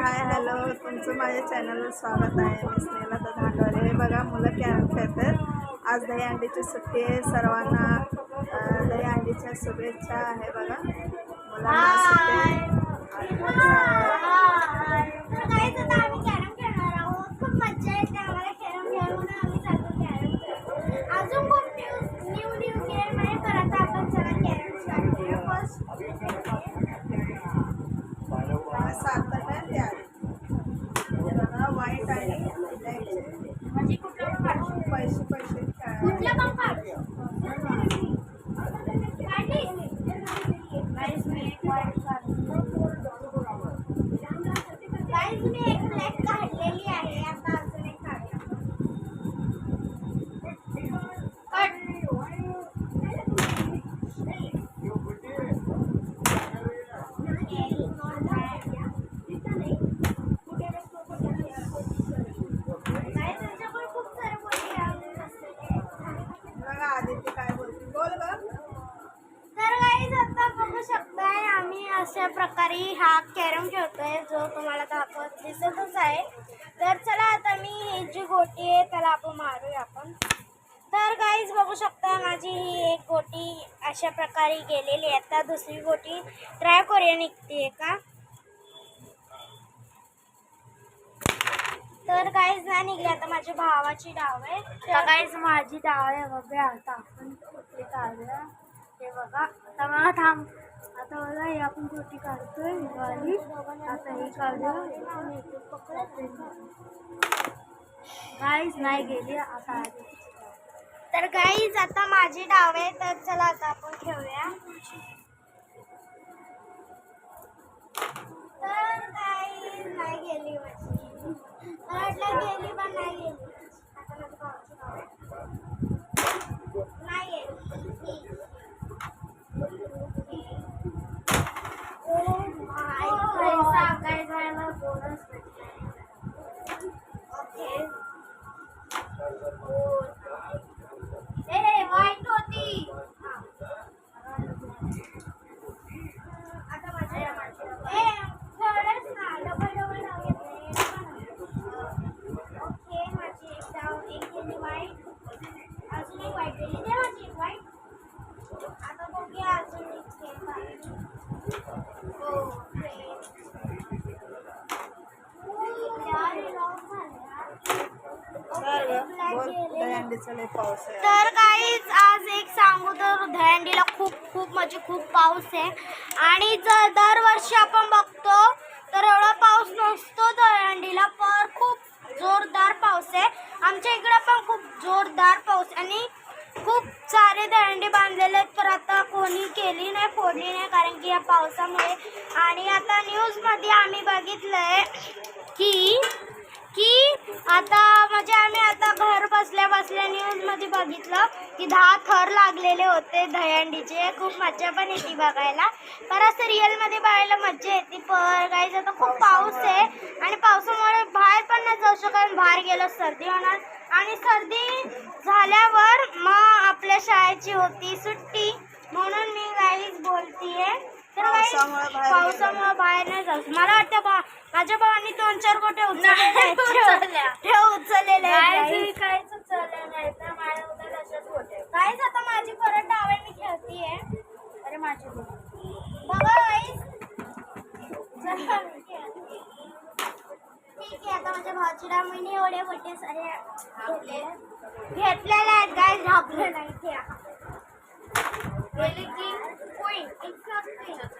Hi hello. तुमचं माझ्या चॅनलवर स्वागत आहे. मी स्नेहला तर धांडवाले हे बघा मुलं कॅरम खेळतात. आज दही अंडीची सुट्टी आहे. सर्वांना दही अंडीच्या शुभेच्छा आहे बघा. मुलांना सुट्टी अशा प्रकारे हा कॅरम खेळतोय जो तुम्हाला दाखवत दिसतच आहे. तर चला आता मी ही जी गोटी आहे त्याला आपण मारूया आपण. तर गाईज बघू शकता माझी ही एक गोटी अशा प्रकारे गेलेली आहे. आता दुसरी गोटी ट्राय करूया निघते का? तर गाईज नाही निघली. आता माझ्या भावाची डाव आहे. तर गाईज माझी डाव आहे बघा आता आपण कुठली काढूया हे बघा. आता मला थांब. आता मला हे आपण छोटी काढतोय वाली आता ही काढूया. नाही गेली आता तर गाईज आता माझी डाव आहे तर चला आता आपण ठेवूया तर गाईज नाही गेली माझी. गेली पण नाही गेली आता माझ्या भावाची डाव आहे. नाही गेली Oh my God. Guys, I have a bonus Okay. ए वाईट होती आता माझ्या ए खेळच ना डबल डबल डाव ओके माझी एक डाव एक गेली वाईट अजून एक वाईट गेली दे माझी एक वाईट आता बघूया अजून एक गेम बाकी चल ग बोल दही अंडीचा लय पाऊस आहे तर काहीच आज एक सांगू तर दहंडीला खूप खूप म्हणजे खूप पाऊस आहे. आणि जर दरवर्षी आपण बघतो तर एवढा पाऊस नसतो दहंडीला पण खूप जोरदार पाऊस आहे. आमच्या इकडे पण खूप जोरदार पाऊस आणि खूप सारे दहंडी बांधलेले आहेत तर आता कोणी केली नाही फोडली नाही कारण की या पावसामुळे. आणि आता न्यूजमध्ये आम्ही बघितलं आहे की की आता म्हणजे आम्ही आता घर बसल्या बसल्या न्यूजमध्ये बघितलं की दहा थर लागलेले होते दहीहंडीचे. खूप मज्जा पण येते बघायला. पर असं रिअलमध्ये बघायला मज्जा येते. पर काही आता खूप पाऊस आहे आणि पावसामुळे बाहेर पण नाही जाऊ शकत बाहेर गेलो सर्दी होणार. आणि सर्दी झाल्यावर मग आपल्या शाळेची होती सुट्टी म्हणून मी गाईच बोलतीये. पावसामुळे बाहेर नाही जाऊ मला वाटतं बा माझ्या भावानी दोन चार गोटे उचललेले आहेत. ठेव- ठेव उचललेले आहेत guys. काहीच आता माझी परत डावे मी खेळतीये. अरे माझी बघा. ठीक आहे आता माझ्या भावाची एवढे मोठे सारे घेतले घेतलेले आहेत गाय झापले नाही ते. गेले की? क्वीन एक्झॅक्ट क्वीन अरे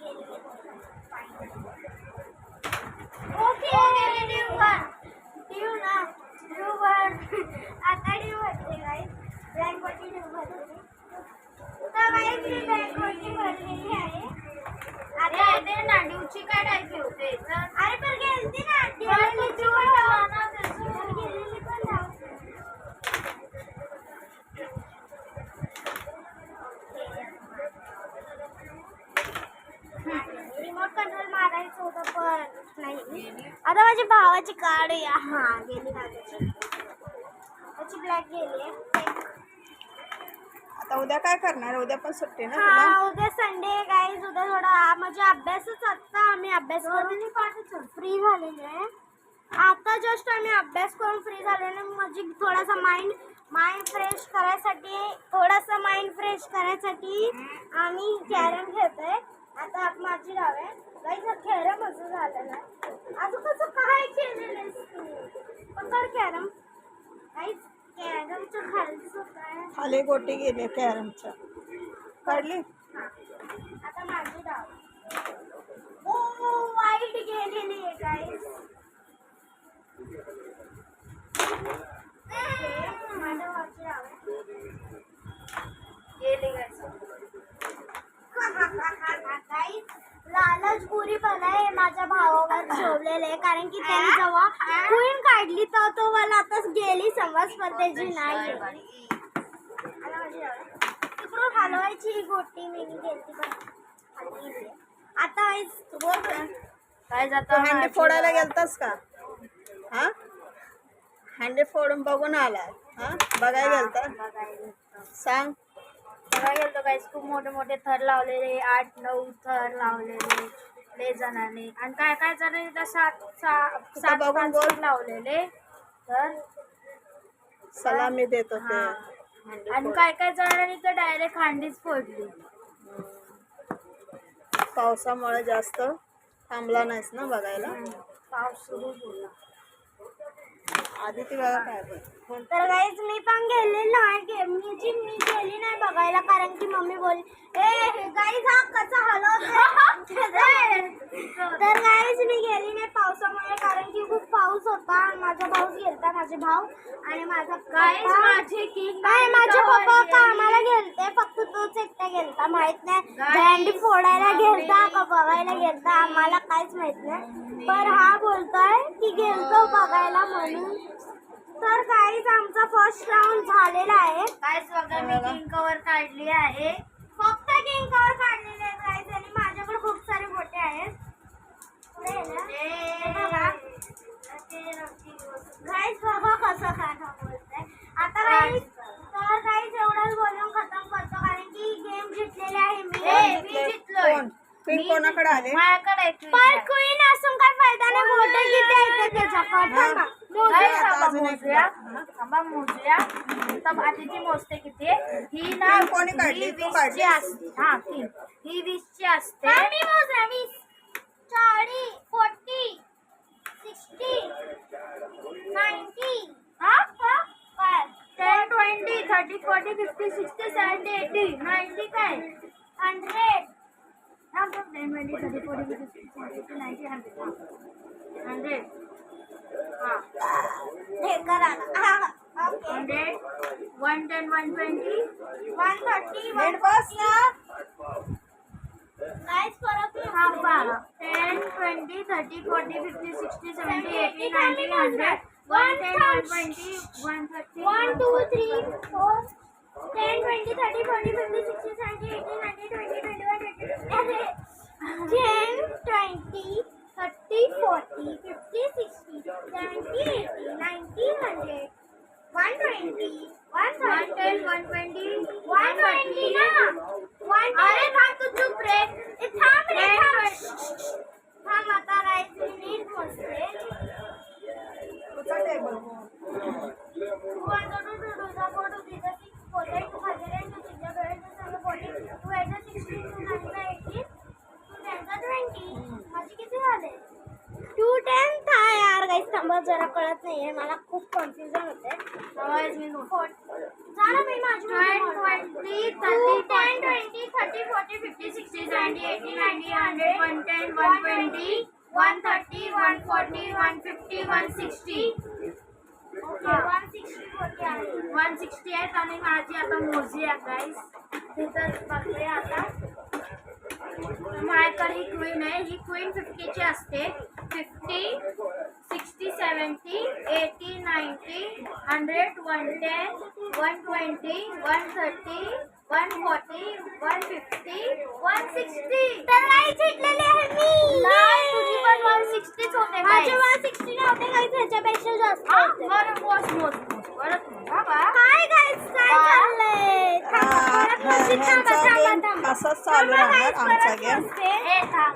कार्ड या. हा गेली माझ्याची त्याची ब्लॅक गेली आता उद्या काय करणार? उद्या पण सुट्टी ना हा उद्या संडे गाईज उद्या थोडा म्हणजे अभ्यासच आता आम्ही अभ्यास करून फ्री झालेलो आहे. आता जस्ट आम्ही अभ्यास करून फ्री झालेलो आहे. म्हणजे थोडासा माइंड माइंड फ्रेश करायसाठी थोडासा माइंड फ्रेश करायसाठी आम्ही कॅरम खेळतोय. आता आप- माझी डाव आहे. गाईज कॅरम असं झालेलं आहे असं कसं काय केलेलं पकड कॅरम. गाईज कॅरमचं खालचं काय खाली गोटी गेली कॅरमच्या काढली? आता माझी डाव ओ वाईट गेलेली आहे गाईस माझ्या भावाची डाव आहे गेली गाईस लालच पुरी आहे माझ्या भावावर ठेवलेले आहे. कारण की त्यांनी जेव्हा क्वीन काढली तर तो मला आताच गेली समज स्पर्धेची नाही. तिकडून हलवायची ही गोटी मी पण गेली आहे. आता. काय जातो हंडी फोडायला गेलतास का? हा? हंडी फोडून बघून आलाय. हा? बघायला गेलता? सांग. बघा गेलतो काय खूप मोठे मोठे थर लावलेले आठ नऊ थर लावलेले. लय जणांनी. आणि काय काय जणांनी तर सात सा- सात बघून पाच बोल. लावलेले. तर सलामी देत होते हा. आणि. काय काय जणांनी तर डायरेक्ट हांडीच फोडली. पावसामुळे जास्त थांबला नाहीस ना बघायला? पाऊस सुरू झाला. आधी ती बघा काय पण तर गाईज मी पण गेलेली नाही गे- मी जी मी गेली नाही बघायला कारण की मम्मी बोलली ए गाईज हा कसा हलवतोय?" तर गाईज मी गेली नाही पावसामुळे कारण की खूप पाऊस होता. आणि माझा भाऊ गेलता माझे भाऊ आणि माझा पप्पा- माझे नाही माझे पप्पा कामाला गेलते. फक्त तोच एकटा गेलता माहीत नाही. दंडी फोडायला. गेलता का बघायला गेलता. आम्हाला काहीच माहीत नाही. पण हा बोलतोय की गेलतो बघायला म्हणून. तर काहीच आमचा फर्स्ट राऊंड झालेला आहे. काय बघा मी किंग कवर काढली आहे. फक्त किंग कवर काढलेले आहेत guys. आणि माझ्याकडे खूप सारे गोटे आहेत. पुढे आहे ना? हे बघा. Guys, कसं हा बोलतोय. आता guys, तर काहीच एवढंच बोलून खतम करतो कारण की गेम जिंकलेले आहे मी मी जिंकलोय. क्वीन कोणाकडे आले माझ्याकडे एक पण king आहे. क्वीन असून काय फायदा नाही मोठे किती आहेत त्याच्याकडे आता थांबा अजून एक मोजूया थांबा मोजूया तर आधीची मोजते किती आहे? ही ना तीन कोणी काढली? ही तू वीसची काढली? असते हा तीन ही वीसची असते मी मोजणार. वीस, चाळीस, forty, twenty thirty forty fifty sixty seventy eighty ninety काय hundred. Ten twenty thirty forty fifty sixty eighty ninety hundred hundred हा hundred one ten one twenty one thirty, one बस. फोर्टी. काहीच फरक नाही. हा पहा ten twenty thirty forty fifty sixty seventy eighty ninety hundred one ten one twenty one thirty One, two, three, four, ten, twenty, thirty, forty, fifty, sixty, seventy, eighty, ninety, 40, 50, 60, 70, 80, 90, 100, 110, 120, 130, 140, 150, 160. Okay, 160 हो गया 160 आहे आणि माझी आता मोजी आहे गाईस तिथं बघले आता। माझ्याकडे ही क्वीन आहे ही क्वीन फिफ्टीची असते fifty sixty seventy eighty ninety hundred one ten one twenty one thirty one forty one fifty one sixty तर नाही चिडलेली आहे मी नाही तुझी पण वन सिक्स्टीच होते माझे guys. वन सिक्स्टी नव्हते काही ह्याच्यापेक्षा जास्त हा, होते. बरं मोज मोज मोज परत मोज हा बा. काय guys, काय हा. चाललंय थांबा, हा, परत हा, मोजते. थांबा, ह्यांचा थांबा, game थांबा. असाच चालू राहणार, आमचा परत game. मोजते. ए थांब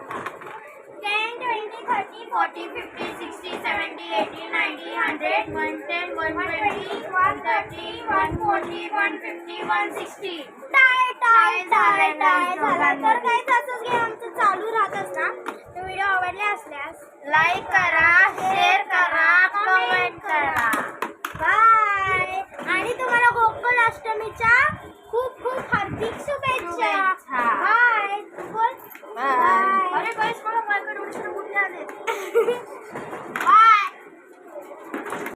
ten twenty thirty forty fifty sixty seventy eighty ninety hundred one ten one twenty one thirty one forty one fifty one sixty. Tie tie tie tie. झाला तर. काही तसंच गेम आमचं चालू राहत असणार तर व्हिडिओ आवडले असल्यास लाईक करा.